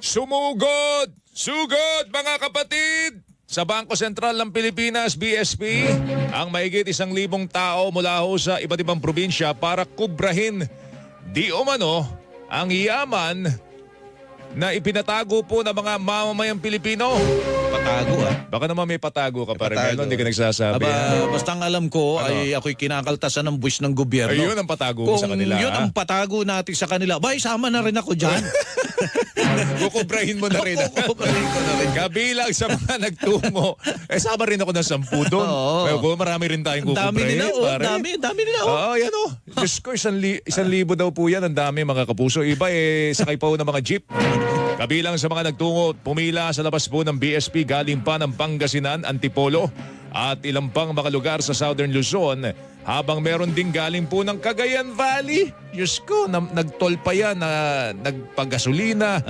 Sumugod! Sugod, mga kapatid! Sa Bangko Sentral ng Pilipinas, BSP, ang mahigit isang libong tao mula ho sa iba't ibang probinsya para kubrahin di umano ang yaman na ipinatago po ng mga mamamayang Pilipino. Patago ah. Baka naman may patago ka pa rin. Patago. Meron, hindi ka nagsasabi. Aba, basta ang alam ko Ano? ay ako'y kinakaltasan ng buwis ng gobyerno. Ayun ang patago mo Kung sa kanila. yun ha? ang patago natin sa kanila, ba, isama na rin ako dyan. Kukubrahin mo na rin. Kukubrahin ko na rin. Kabilang sa mga nagtungo, eh sama rin ako ng sampu doon. Oo. Kung marami rin tayong Ang dami kukubrahin. nila, oh. pare. Dami, dami nila, oh. Oo, yan o. Diyos ko, isang, li- isang libo daw po yan. Ang dami mga kapuso. Iba eh, sakay pa ho ng mga jeep. Kabilang sa mga nagtungo, pumila sa labas po ng BSP galing pa ng Pangasinan, Antipolo at ilang pang mga lugar sa Southern Luzon habang meron din galing po ng Cagayan Valley. Diyos ko, na, nagtol yan na nagpagasolina,